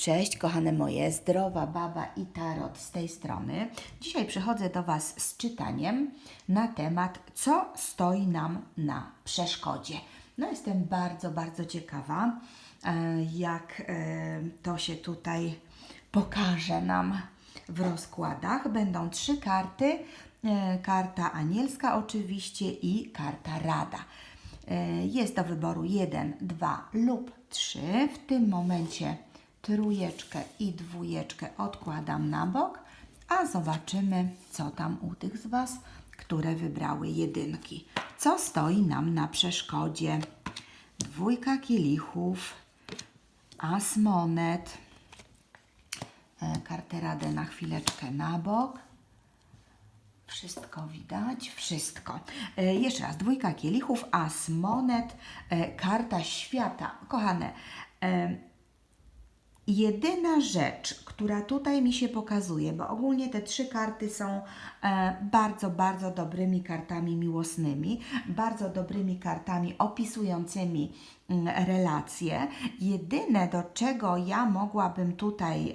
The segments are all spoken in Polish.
Cześć, kochane moje, zdrowa baba i tarot z tej strony. Dzisiaj przychodzę do Was z czytaniem na temat, co stoi nam na przeszkodzie. No, jestem bardzo, bardzo ciekawa, e, jak e, to się tutaj pokaże nam w rozkładach. Będą trzy karty: e, karta anielska, oczywiście, i karta rada. Jest do wyboru 1, 2 lub 3. W tym momencie trójeczkę i dwójeczkę odkładam na bok, a zobaczymy, co tam u tych z Was, które wybrały jedynki. Co stoi nam na przeszkodzie? Dwójka kielichów, as monet, e, kartę radę na chwileczkę na bok. Wszystko widać, wszystko. E, jeszcze raz, dwójka kielichów, as monet, e, karta świata. Kochane, e, jedyna rzecz, która tutaj mi się pokazuje, bo ogólnie te trzy karty są e, bardzo, bardzo dobrymi kartami miłosnymi, bardzo dobrymi kartami opisującymi mm, relacje. Jedyne, do czego ja mogłabym tutaj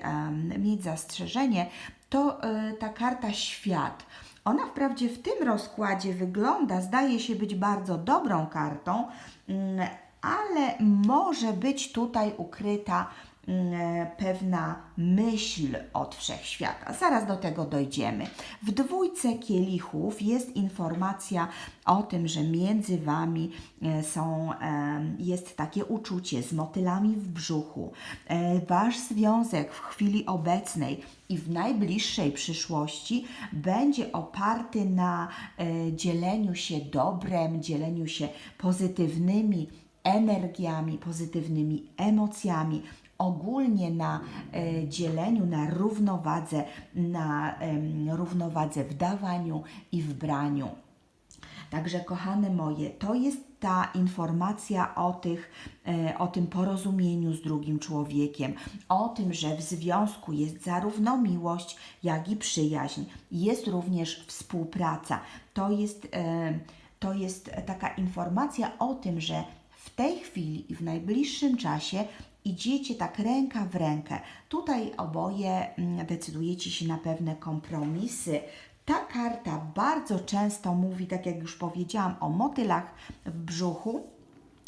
mieć zastrzeżenie, to e, ta karta świat. Ona wprawdzie w tym rozkładzie wygląda, zdaje się być bardzo dobrą kartą, mm, ale może być tutaj ukryta pewna myśl od wszechświata. Zaraz do tego dojdziemy. W dwójce kielichów jest informacja o tym, że między Wami e, są, jest takie uczucie z motylami w brzuchu. E, Wasz związek w chwili obecnej i w najbliższej przyszłości będzie oparty na e, dzieleniu się dobrem, dzieleniu się pozytywnymi energiami, pozytywnymi emocjami, ogólnie na e, dzieleniu, na równowadze, na równowadze w dawaniu i w braniu. Także, kochane moje, to jest ta informacja o, tych, e, o tym porozumieniu z drugim człowiekiem, o tym, że w związku jest zarówno miłość, jak i przyjaźń, jest również współpraca. To jest, e, to jest taka informacja o tym, że w tej chwili i w najbliższym czasie idziecie tak ręka w rękę. Tutaj oboje mm, decydujecie się na pewne kompromisy. Ta karta bardzo często mówi, tak jak już powiedziałam, o motylach w brzuchu,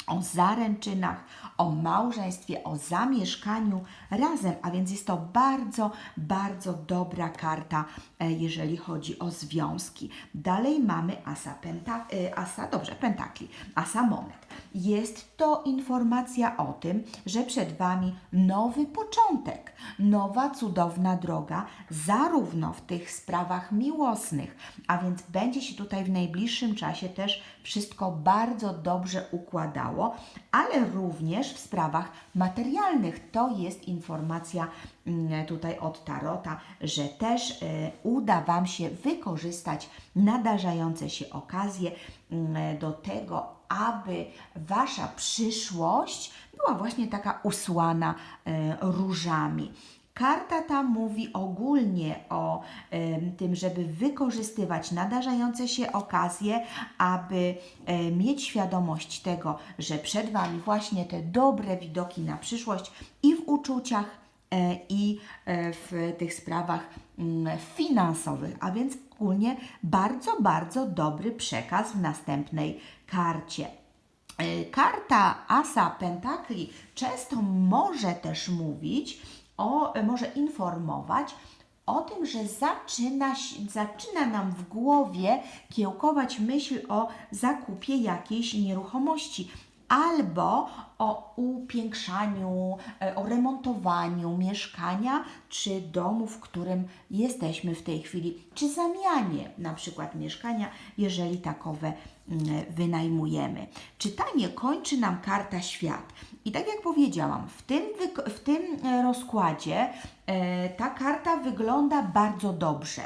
o zaręczynach, o małżeństwie, o zamieszkaniu razem, a więc jest to bardzo, bardzo dobra karta, e, jeżeli chodzi o związki. Dalej mamy asa, penta, e, asa dobrze, pentakli, asa monet. Jest to informacja o tym, że przed Wami nowy początek, nowa cudowna droga, zarówno w tych sprawach miłosnych, a więc będzie się tutaj w najbliższym czasie też wszystko bardzo dobrze układało, ale również w sprawach materialnych. To jest informacja mm, tutaj od Tarota, że też e, uda Wam się wykorzystać nadarzające się okazje mm, do tego, aby Wasza przyszłość była właśnie taka usłana e, różami. Karta ta mówi ogólnie o tym, żeby wykorzystywać nadarzające się okazje, aby mieć świadomość tego, że przed Wami właśnie te dobre widoki na przyszłość i w uczuciach, e, i e, w tych sprawach mm, finansowych, a więc ogólnie bardzo, bardzo dobry przekaz w następnej karcie. E, Karta Asa Pentakli często może też mówić, o, może informować o tym, że zaczyna, zaczyna nam w głowie kiełkować myśl o zakupie jakiejś nieruchomości albo o upiększaniu, e, o remontowaniu mieszkania czy domu, w którym jesteśmy w tej chwili, czy zamianie na przykład mieszkania, jeżeli takowe wynajmujemy. Czytanie kończy nam karta świat. I tak jak powiedziałam, w tym, w tym e, rozkładzie e, ta karta wygląda bardzo dobrze.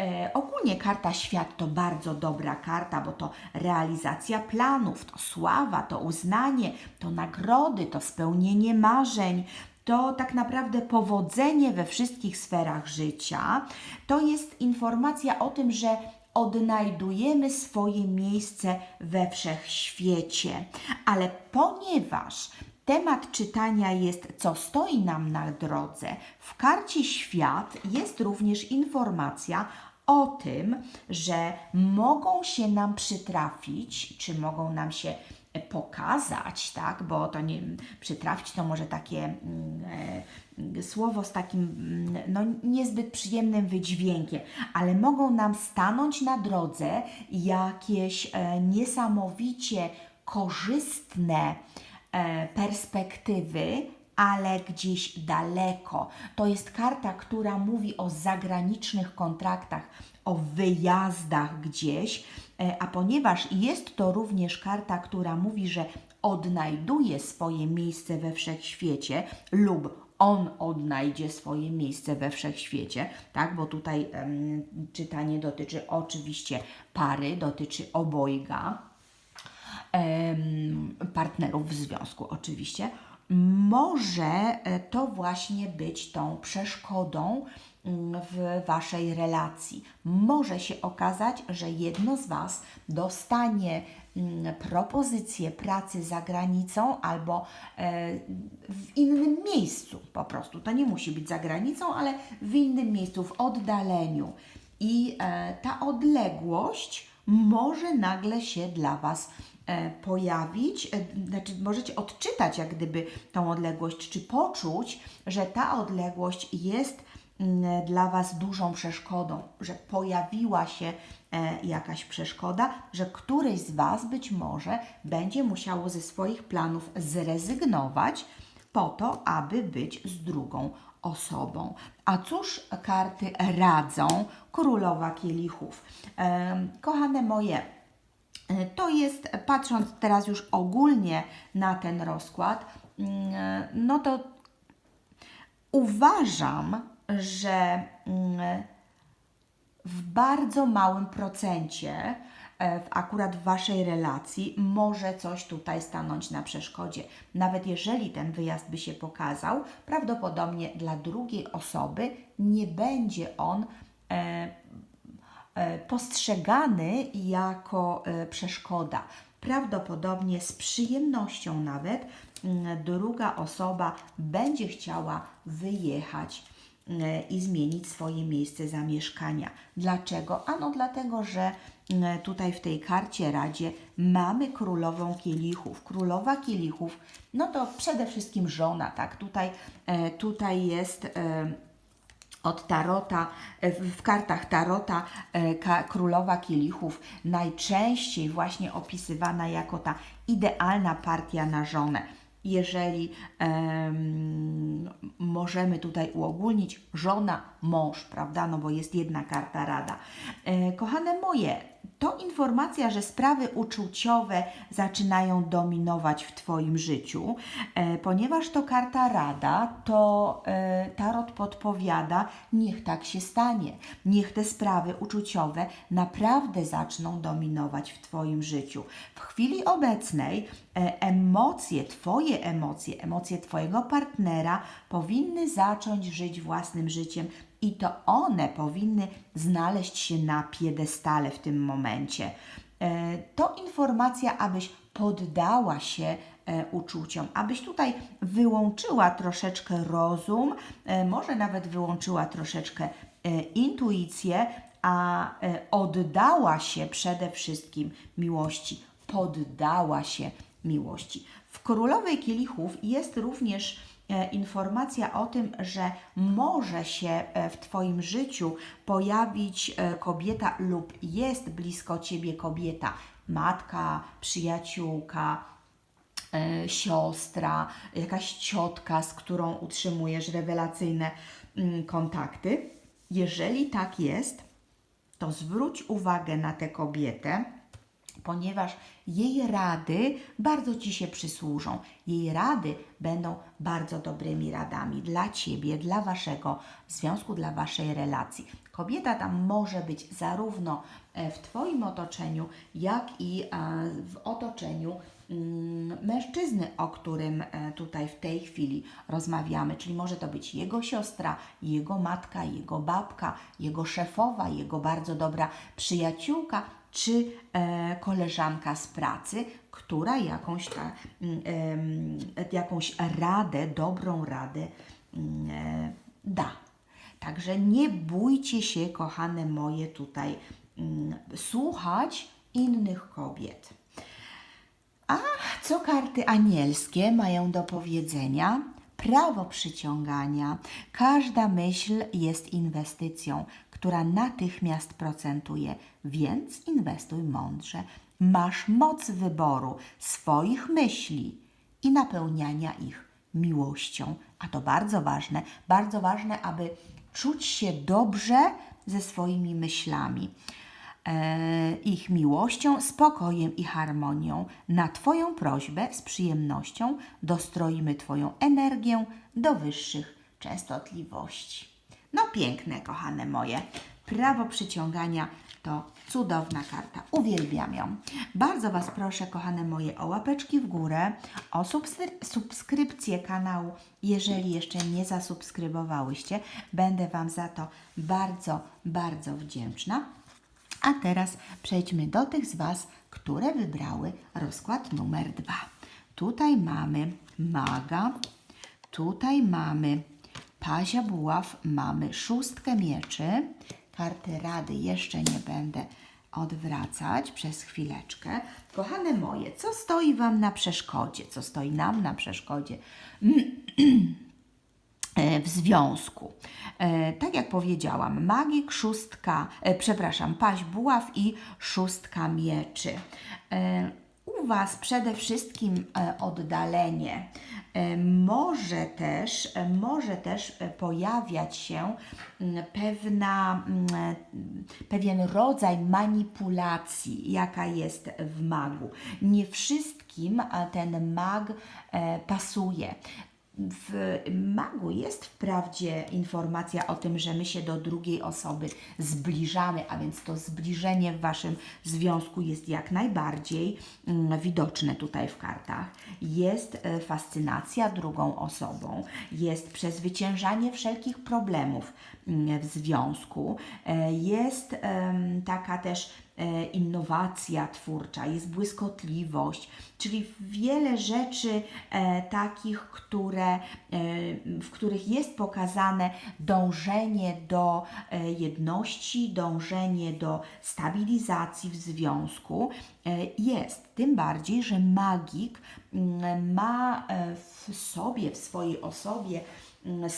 E, ogólnie karta świat to bardzo dobra karta, bo to realizacja planów, to sława, to uznanie, to nagrody, to spełnienie marzeń, to tak naprawdę powodzenie we wszystkich sferach życia. To jest informacja o tym, że odnajdujemy swoje miejsce we wszechświecie. Ale ponieważ Temat czytania jest, co stoi nam na drodze. W karcie świat jest również informacja o tym, że mogą się nam przytrafić, czy mogą nam się pokazać, tak, bo to nie przytrafić to może takie mm, e, słowo z takim mm, no, niezbyt przyjemnym wydźwiękiem, ale mogą nam stanąć na drodze jakieś e, niesamowicie korzystne e, perspektywy, ale gdzieś daleko. To jest karta, która mówi o zagranicznych kontraktach, o wyjazdach gdzieś, e, a ponieważ jest to również karta, która mówi, że odnajduje swoje miejsce we wszechświecie lub on odnajdzie swoje miejsce we wszechświecie, tak? Bo tutaj em, czytanie dotyczy oczywiście pary, dotyczy obojga em, partnerów w związku, oczywiście, może e, to właśnie być tą przeszkodą mm, w waszej relacji. Może się okazać, że jedno z was dostanie mm, propozycję pracy za granicą albo e, w innym miejscu po prostu. To nie musi być za granicą, ale w innym miejscu, w oddaleniu. I e, ta odległość może nagle się dla Was e, pojawić, znaczy możecie odczytać jak gdyby tą odległość, czy poczuć, że ta odległość jest dla Was dużą przeszkodą, że pojawiła się e, jakaś przeszkoda, że któryś z Was być może będzie musiało ze swoich planów zrezygnować po to, aby być z drugą osobą. A cóż karty radzą? Królowa kielichów. Em, Kochane moje, e, to jest, patrząc teraz już ogólnie na ten rozkład, mm, no to uważam, że mm, w bardzo małym procencie, e, akurat w Waszej relacji, może coś tutaj stanąć na przeszkodzie. Nawet jeżeli ten wyjazd by się pokazał, prawdopodobnie dla drugiej osoby nie będzie on e, e, postrzegany jako e, przeszkoda. Prawdopodobnie z przyjemnością nawet mm, druga osoba będzie chciała wyjechać i zmienić swoje miejsce zamieszkania. Dlaczego? Ano dlatego, że mm, tutaj w tej karcie Radzie mamy królową kielichów. Królowa kielichów, no to przede wszystkim żona, tak? Tutaj, e, tutaj jest e, od tarota, e, w kartach tarota e, królowa kielichów najczęściej właśnie opisywana jako ta idealna partia na żonę. Jeżeli em, możemy tutaj uogólnić żona, mąż, prawda? No bo jest jedna karta rada. E, kochane moje, to informacja, że sprawy uczuciowe zaczynają dominować w Twoim życiu, e, ponieważ to karta rada, to e, tarot podpowiada, niech tak się stanie. Niech te sprawy uczuciowe naprawdę zaczną dominować w Twoim życiu. W chwili obecnej e, emocje, Twoje emocje, emocje Twojego partnera powinny zacząć żyć własnym życiem i to one powinny znaleźć się na piedestale w tym momencie. E, To informacja, abyś poddała się e, uczuciom, abyś tutaj wyłączyła troszeczkę rozum, e, może nawet wyłączyła troszeczkę intuicję, a oddała się przede wszystkim miłości, poddała się miłości. W Królowej Kielichów jest również informacja o tym, że może się e, w Twoim życiu pojawić e, kobieta lub jest blisko Ciebie kobieta, matka, przyjaciółka, e, siostra, jakaś ciotka, z którą utrzymujesz rewelacyjne mm, kontakty. Jeżeli tak jest, to zwróć uwagę na tę kobietę, ponieważ jej rady bardzo Ci się przysłużą. Jej rady będą bardzo dobrymi radami dla Ciebie, dla Waszego związku, dla Waszej relacji. Kobieta tam może być zarówno e, w Twoim otoczeniu, jak i e, w otoczeniu mm, mężczyzny, o którym e, tutaj w tej chwili rozmawiamy, czyli może to być jego siostra, jego matka, jego babka, jego szefowa, jego bardzo dobra przyjaciółka, czy e, koleżanka z pracy, która jakąś, ta, mm, jakąś radę, dobrą radę mm, e, da. Także nie bójcie się, kochane moje, tutaj mm, słuchać innych kobiet. A co karty anielskie mają do powiedzenia? Prawo przyciągania. Każda myśl jest inwestycją, która natychmiast procentuje, więc inwestuj mądrze. Masz moc wyboru swoich myśli i napełniania ich miłością. A to bardzo ważne, bardzo ważne, aby czuć się dobrze ze swoimi myślami e, ich miłością, spokojem i harmonią. Na Twoją prośbę z przyjemnością dostroimy Twoją energię do wyższych częstotliwości. No piękne, kochane moje. Prawo przyciągania to cudowna karta. Uwielbiam ją. Bardzo Was proszę, kochane moje, o łapeczki w górę, o subskry- subskrypcję kanału, jeżeli jeszcze nie zasubskrybowałyście. Będę Wam za to bardzo, bardzo wdzięczna. A teraz przejdźmy do tych z Was, które wybrały rozkład numer dwa. Tutaj mamy maga, tutaj mamy pazia buław, mamy szóstkę mieczy. Karty rady jeszcze nie będę odwracać przez chwileczkę. Kochane moje, co stoi Wam na przeszkodzie? Co stoi nam na przeszkodzie? e, w związku. E, Tak jak powiedziałam, magik, szóstka, e, przepraszam, paź buław i szóstka mieczy. U Was przede wszystkim e, oddalenie. E, Może też, e, może też pojawiać się mm, pewna, mm, pewien rodzaj manipulacji, jaka jest w magu. Nie wszystkim ten mag pasuje. W magu jest wprawdzie informacja o tym, że my się do drugiej osoby zbliżamy, a więc to zbliżenie w Waszym związku jest jak najbardziej mm, widoczne tutaj w kartach. Jest e, fascynacja drugą osobą, jest przezwyciężanie wszelkich problemów mm, w związku, e, jest taka też innowacja twórcza, jest błyskotliwość, czyli wiele rzeczy e, takich, które, e, w których jest pokazane dążenie do e, jedności, dążenie do stabilizacji w związku. E, jest. Tym bardziej, że magik mm, ma e, w sobie, w swojej osobie mm,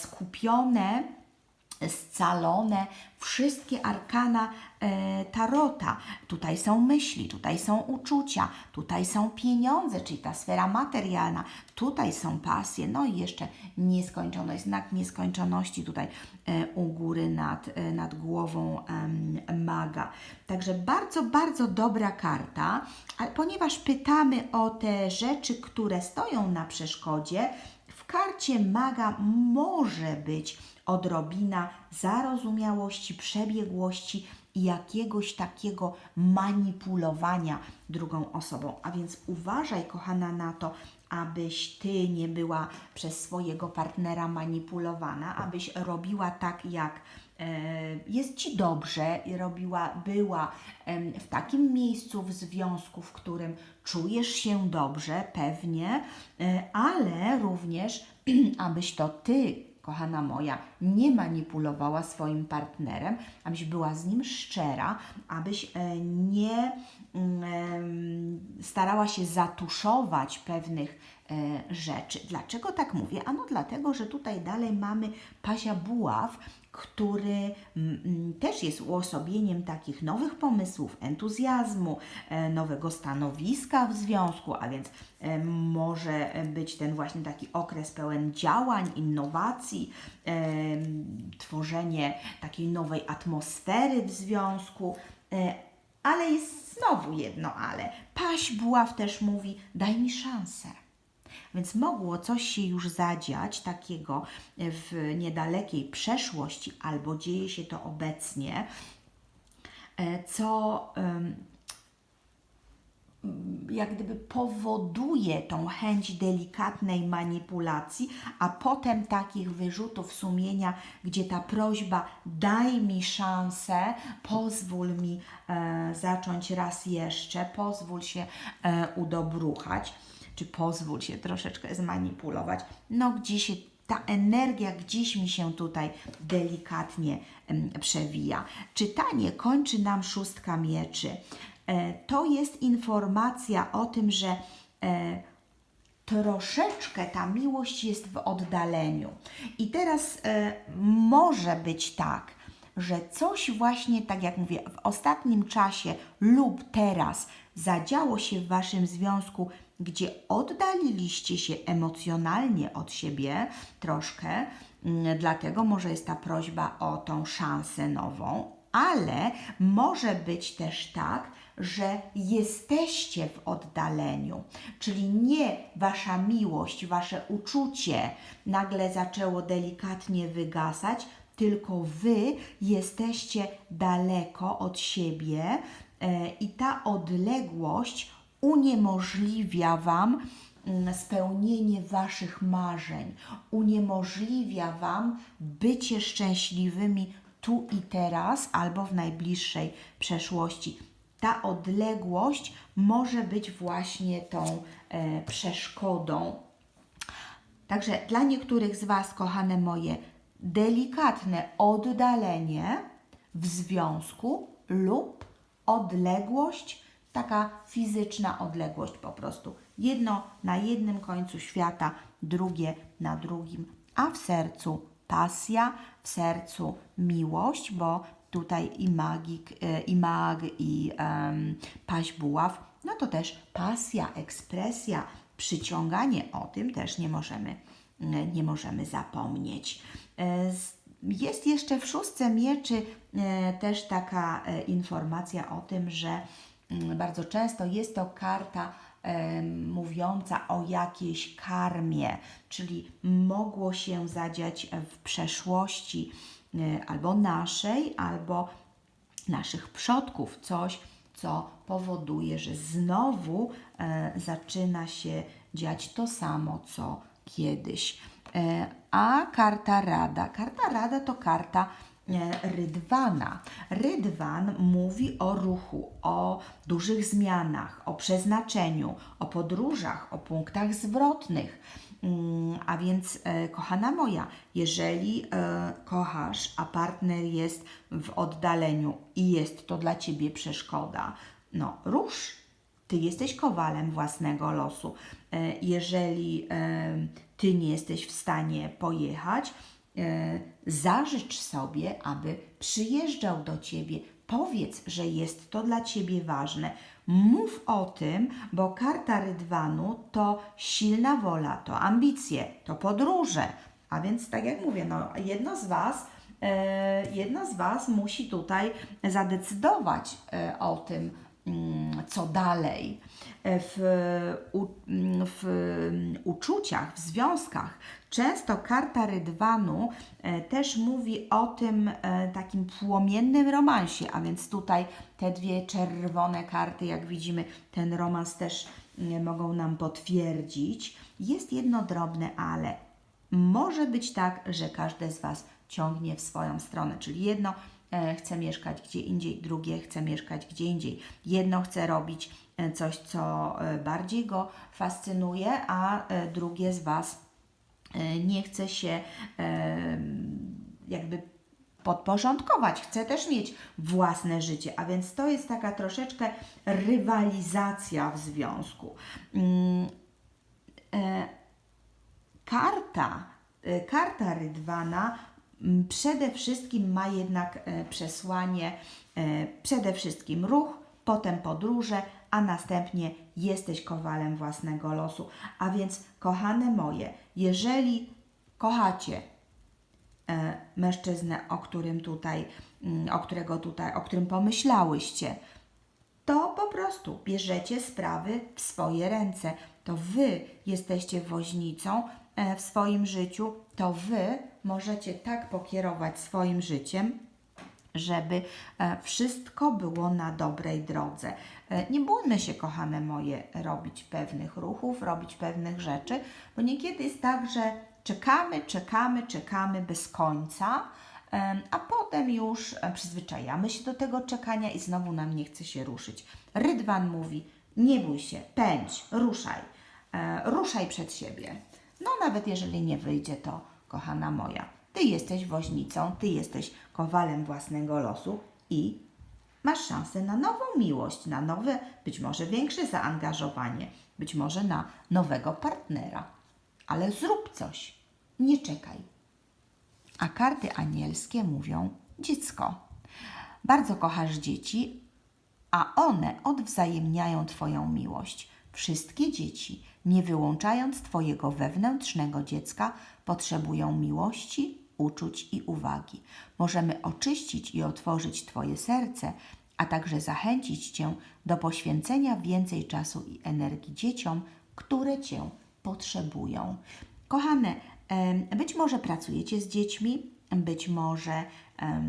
scalone wszystkie arkana e, tarota. Tutaj są myśli, tutaj są uczucia, tutaj są pieniądze, czyli ta sfera materialna, tutaj są pasje, no i jeszcze nieskończoność, znak nieskończoności tutaj e, u góry nad, e, nad głową em, maga. Także bardzo, bardzo dobra karta, ale ponieważ pytamy o te rzeczy, które stoją na przeszkodzie, w karcie maga może być odrobina zarozumiałości, przebiegłości i jakiegoś takiego manipulowania drugą osobą. A więc uważaj, kochana, na to, abyś ty nie była przez swojego partnera manipulowana, abyś robiła tak, jak jest ci dobrze robiła, była w takim miejscu w związku, w którym czujesz się dobrze, pewnie, e, ale również, abyś to ty, kochana moja, nie manipulowała swoim partnerem, abyś była z nim szczera, abyś e, nie starała się zatuszować pewnych e, rzeczy. Dlaczego tak mówię? Ano dlatego, że tutaj dalej mamy Pazia Buław, który mm, mm, też jest uosobieniem takich nowych pomysłów, entuzjazmu, e, nowego stanowiska w związku, a więc e, może być ten właśnie taki okres pełen działań, innowacji, e, tworzenie takiej nowej atmosfery w związku. Ale jest znowu jedno ale. Paś Buław też mówi, daj mi szansę. Więc mogło coś się już zadziać takiego w niedalekiej przeszłości, albo dzieje się to obecnie, e, co jak gdyby powoduje tą chęć delikatnej manipulacji, a potem takich wyrzutów sumienia, gdzie ta prośba daj mi szansę, pozwól mi e, zacząć raz jeszcze, pozwól się e, udobruchać, czy pozwól się troszeczkę zmanipulować. No gdzie się ta energia gdzieś mi się tutaj delikatnie przewija. Czytanie kończy nam szóstka mieczy. E, to jest informacja o tym, że e, troszeczkę ta miłość jest w oddaleniu. I teraz e, może być tak, że coś właśnie, tak jak mówię, w ostatnim czasie lub teraz zadziało się w waszym związku, gdzie oddaliliście się emocjonalnie od siebie troszkę, mm, dlatego może jest ta prośba o tą szansę nową, ale może być też tak, że jesteście w oddaleniu, czyli nie wasza miłość, wasze uczucie nagle zaczęło delikatnie wygasać, tylko wy jesteście daleko od siebie e, i ta odległość uniemożliwia Wam mm, spełnienie Waszych marzeń, uniemożliwia Wam bycie szczęśliwymi tu i teraz albo w najbliższej przeszłości. Ta odległość może być właśnie tą e, przeszkodą. Także dla niektórych z Was, kochane moje, delikatne oddalenie w związku lub odległość, taka fizyczna odległość po prostu. Jedno na jednym końcu świata, drugie na drugim, a w sercu pasja, w sercu miłość, bo tutaj i magik, e, i mag, i um, paź buław, no to też pasja, ekspresja, przyciąganie, o tym też nie możemy, e, nie możemy zapomnieć. E, Jest jeszcze w szóstce mieczy e, też taka informacja o tym, że mm, bardzo często jest to karta mówiąca o jakiejś karmie, czyli mogło się zadziać w przeszłości e, albo naszej, albo naszych przodków, coś, co powoduje, że znowu e, zaczyna się dziać to samo, co kiedyś. E, a karta Rada. Karta Rada to karta Rydwana. Rydwan mówi o ruchu, o dużych zmianach, o przeznaczeniu, o podróżach, o punktach zwrotnych. Mm, A więc, e, kochana moja, jeżeli e, kochasz, a partner jest w oddaleniu i jest to dla ciebie przeszkoda, no rusz. Ty jesteś kowalem własnego losu. E, Jeżeli e, ty nie jesteś w stanie pojechać, e, zażycz sobie, aby przyjeżdżał do ciebie. Powiedz, że jest to dla ciebie ważne. Mów o tym, bo karta Rydwanu to silna wola, to ambicje, to podróże. A więc, tak jak mówię, no, jedno z Was e, jedna z Was musi tutaj zadecydować e, o tym, co dalej. E, W, u, mm, w mm, uczuciach, w związkach często karta Rydwanu e, też mówi o tym e, takim płomiennym romansie, a więc tutaj te dwie czerwone karty, jak widzimy, ten romans też mm, mogą nam potwierdzić. Jest jedno drobne ale. Może być tak, że każde z Was ciągnie w swoją stronę, czyli jedno chce mieszkać gdzie indziej, drugie chce mieszkać gdzie indziej. Jedno chce robić e, coś, co e, bardziej go fascynuje, a e, drugie z Was e, nie chce się e, jakby podporządkować, chce też mieć własne życie, a więc to jest taka troszeczkę rywalizacja w związku. Mm, e, karta, e, karta Rydwana przede wszystkim ma jednak e, przesłanie, e, przede wszystkim ruch, potem podróże, a następnie jesteś kowalem własnego losu. A więc, kochane moje, jeżeli kochacie e, mężczyznę, o którym tutaj, mm, o którego tutaj, o którym pomyślałyście, to po prostu bierzecie sprawy w swoje ręce. To wy jesteście woźnicą w swoim życiu, to wy możecie tak pokierować swoim życiem, żeby e, wszystko było na dobrej drodze. E, Nie bójmy się, kochane moje, robić pewnych ruchów, robić pewnych rzeczy, bo niekiedy jest tak, że czekamy, czekamy, czekamy bez końca, a potem już e, przyzwyczajamy się do tego czekania i znowu nam nie chce się ruszyć. Rydwan mówi: Nie bój się, pędź, ruszaj, e, ruszaj przed siebie. No, nawet jeżeli nie wyjdzie, to kochana moja, ty jesteś woźnicą, ty jesteś kowalem własnego losu i masz szansę na nową miłość, na nowe, być może większe zaangażowanie, być może na nowego partnera. Ale zrób coś, nie czekaj. A karty anielskie mówią: Dziecko, bardzo kochasz dzieci, a one odwzajemniają Twoją miłość. Wszystkie dzieci, nie wyłączając Twojego wewnętrznego dziecka, potrzebują miłości, uczuć i uwagi. Możemy oczyścić i otworzyć Twoje serce, a także zachęcić Cię do poświęcenia więcej czasu i energii dzieciom, które Cię potrzebują. Kochane, być może pracujecie z dziećmi, być może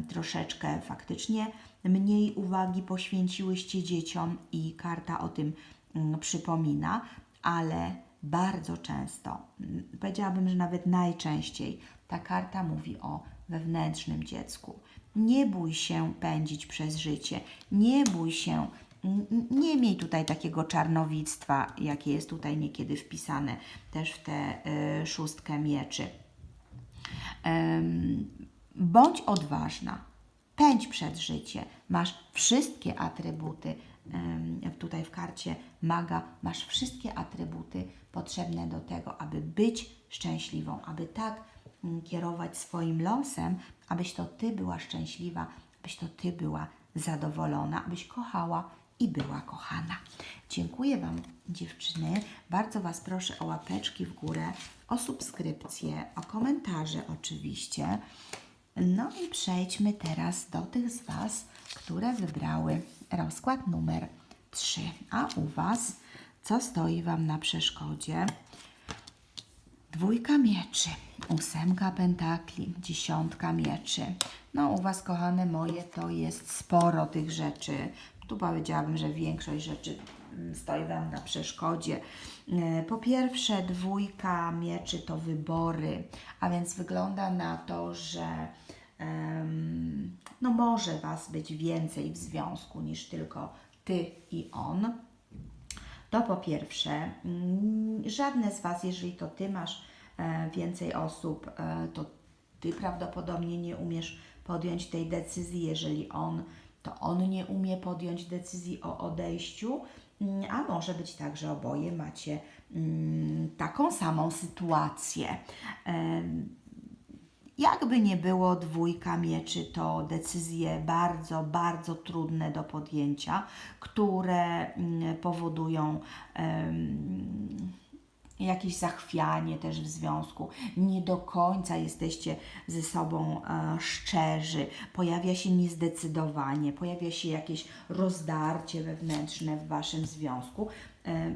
troszeczkę faktycznie mniej uwagi poświęciłyście dzieciom i karta o tym mm, przypomina, ale bardzo często, powiedziałabym, że nawet najczęściej, ta karta mówi o wewnętrznym dziecku. Nie bój się pędzić przez życie, nie bój się, nie miej tutaj takiego czarnowictwa, jakie jest tutaj niekiedy wpisane też w tę y, szóstkę mieczy. Em, bądź odważna, pędź przed życie. Masz wszystkie atrybuty, tutaj w karcie maga, masz wszystkie atrybuty potrzebne do tego, aby być szczęśliwą, aby tak mm, kierować swoim losem, abyś to Ty była szczęśliwa, abyś to Ty była zadowolona, abyś kochała i była kochana. Dziękuję Wam, dziewczyny. Bardzo Was proszę o łapeczki w górę, o subskrypcję, o komentarze oczywiście. No i przejdźmy teraz do tych z Was, które wybrały rozkład numer 3. A u Was, co stoi Wam na przeszkodzie? Dwójka mieczy, ósemka pentakli, dziesiątka mieczy. No u Was, kochane moje, to jest sporo tych rzeczy. Tu powiedziałabym, że większość rzeczy mm, stoi Wam na przeszkodzie. E, Po pierwsze, dwójka mieczy to wybory, a więc wygląda na to, że no może Was być więcej w związku niż tylko Ty i on. To po pierwsze, mm, żadne z Was, jeżeli to Ty masz e, więcej osób, e, to Ty prawdopodobnie nie umiesz podjąć tej decyzji. Jeżeli on, to on nie umie podjąć decyzji o odejściu. Mm, A może być tak, że oboje macie mm, taką samą sytuację. Jakby nie było, dwójka mieczy to decyzje bardzo, bardzo trudne do podjęcia, które mm, powodują em, jakieś zachwianie też w związku. Nie do końca jesteście ze sobą e, szczerzy. Pojawia się niezdecydowanie, pojawia się jakieś rozdarcie wewnętrzne w waszym związku. E,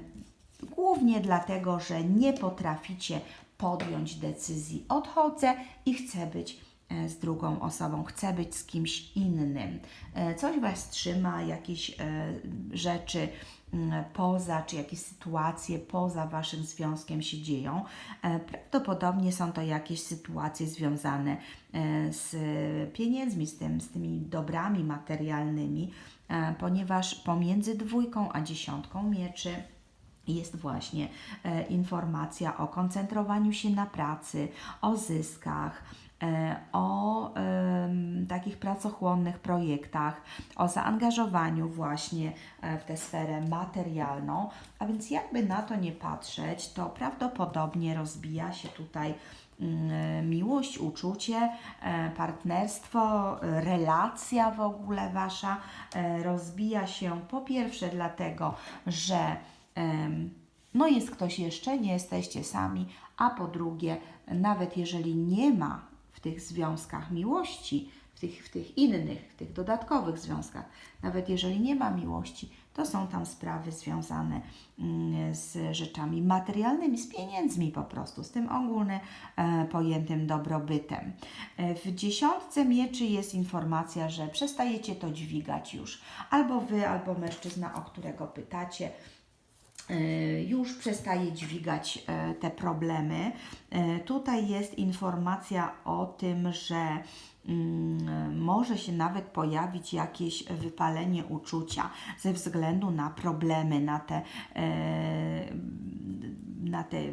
Głównie dlatego, że nie potraficie podjąć decyzji. Odchodzę i chcę być e, z drugą osobą, chcę być z kimś innym. E, Coś Was trzyma, jakieś e, rzeczy poza, czy jakieś sytuacje poza Waszym związkiem się dzieją. Prawdopodobnie są to jakieś sytuacje związane z pieniędzmi, z, tym, z tymi dobrami materialnymi, ponieważ pomiędzy dwójką a dziesiątką mieczy jest właśnie e, informacja o koncentrowaniu się na pracy, o zyskach, e, o takich pracochłonnych projektach, o zaangażowaniu właśnie e, w tę sferę materialną. A więc jakby na to nie patrzeć, to prawdopodobnie rozbija się tutaj mm, miłość, uczucie, partnerstwo, relacja w ogóle wasza rozbija się po pierwsze dlatego, że no jest ktoś jeszcze, nie jesteście sami, a po drugie, nawet jeżeli nie ma w tych związkach miłości, w tych, w tych innych, w tych dodatkowych związkach, nawet jeżeli nie ma miłości, to są tam sprawy związane mm, z rzeczami materialnymi, z pieniędzmi po prostu, z tym ogólnie e, pojętym dobrobytem. E, W dziesiątce mieczy jest informacja, że przestajecie to dźwigać już. Albo wy, albo mężczyzna, o którego pytacie, już przestaje dźwigać e, te problemy. E, Tutaj jest informacja o tym, że mm, może się nawet pojawić jakieś wypalenie uczucia ze względu na problemy, na te, e, na te e,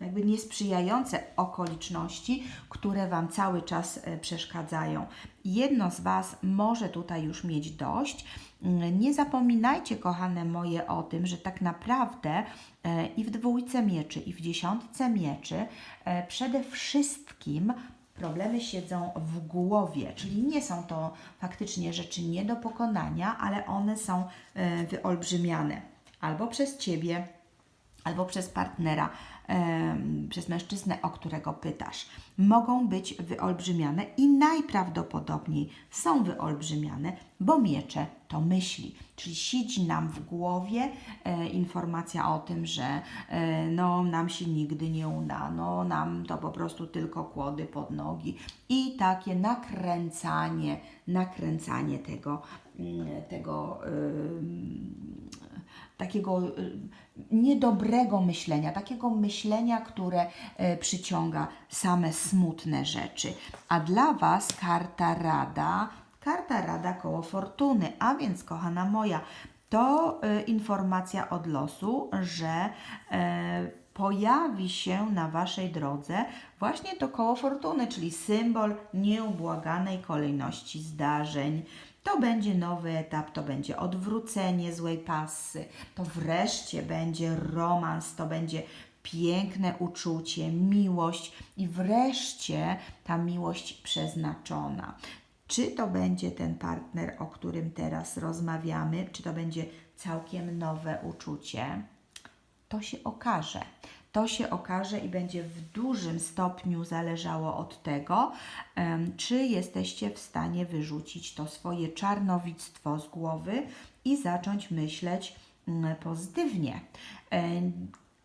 jakby niesprzyjające okoliczności, które Wam cały czas e, przeszkadzają. Jedno z Was może tutaj już mieć dość. Mm, Nie zapominajcie, kochane moje, o tym, że tak naprawdę e, i w dwójce mieczy, i w dziesiątce mieczy e, przede wszystkim problemy siedzą w głowie, czyli nie są to faktycznie rzeczy nie do pokonania, ale one są e, wyolbrzymiane albo przez Ciebie, albo przez partnera, przez mężczyznę, o którego pytasz, mogą być wyolbrzymiane i najprawdopodobniej są wyolbrzymiane, bo miecze to myśli. Czyli siedzi nam w głowie e, informacja o tym, że e, no, nam się nigdy nie uda, no, nam to po prostu tylko kłody pod nogi i takie nakręcanie, nakręcanie tego, mm, tego takiego y, niedobrego myślenia, takiego myślenia, które e, przyciąga same smutne rzeczy. A dla Was karta rada, karta rada koło fortuny, a więc kochana moja, to e, informacja od losu, że e, pojawi się na Waszej drodze właśnie to koło fortuny, czyli symbol nieubłaganej kolejności zdarzeń. To będzie nowy etap, to będzie odwrócenie złej pasy, to wreszcie będzie romans, to będzie piękne uczucie, miłość i wreszcie ta miłość przeznaczona. Czy to będzie ten partner, o którym teraz rozmawiamy, czy to będzie całkiem nowe uczucie? To się okaże. To się okaże i będzie w dużym stopniu zależało od tego, czy jesteście w stanie wyrzucić to swoje czarnowictwo z głowy i zacząć myśleć mm, pozytywnie.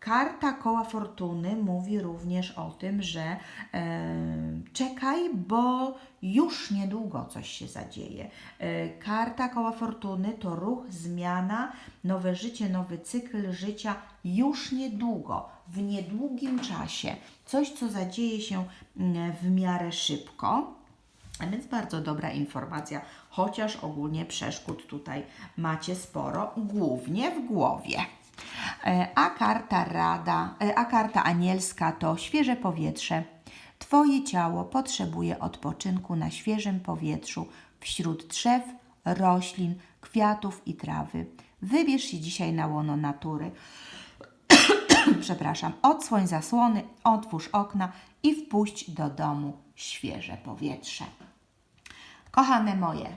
Karta koła fortuny mówi również o tym, że em, czekaj, bo już niedługo coś się zadzieje. E, Karta koła fortuny to ruch, zmiana, nowe życie, nowy cykl życia już niedługo, w niedługim czasie. Coś, co zadzieje się w miarę szybko. A więc bardzo dobra informacja, chociaż ogólnie przeszkód tutaj macie sporo, głównie w głowie. E, A karta rada, e, a karta anielska to świeże powietrze. Twoje ciało potrzebuje odpoczynku na świeżym powietrzu wśród drzew, roślin, kwiatów i trawy. Wybierz się dzisiaj na łono natury. Przepraszam, odsłoń zasłony, otwórz okna i wpuść do domu świeże powietrze. Kochane moje,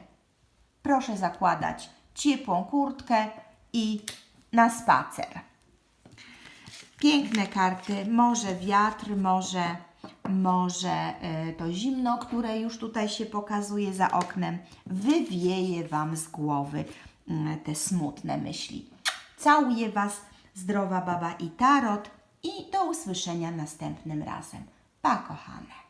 proszę zakładać ciepłą kurtkę i na spacer. Piękne karty, może wiatr, może, może e, to zimno, które już tutaj się pokazuje za oknem, wywieje Wam z głowy mm, te smutne myśli. Całuję Was, zdrowa baba i tarot i do usłyszenia następnym razem. Pa, kochane.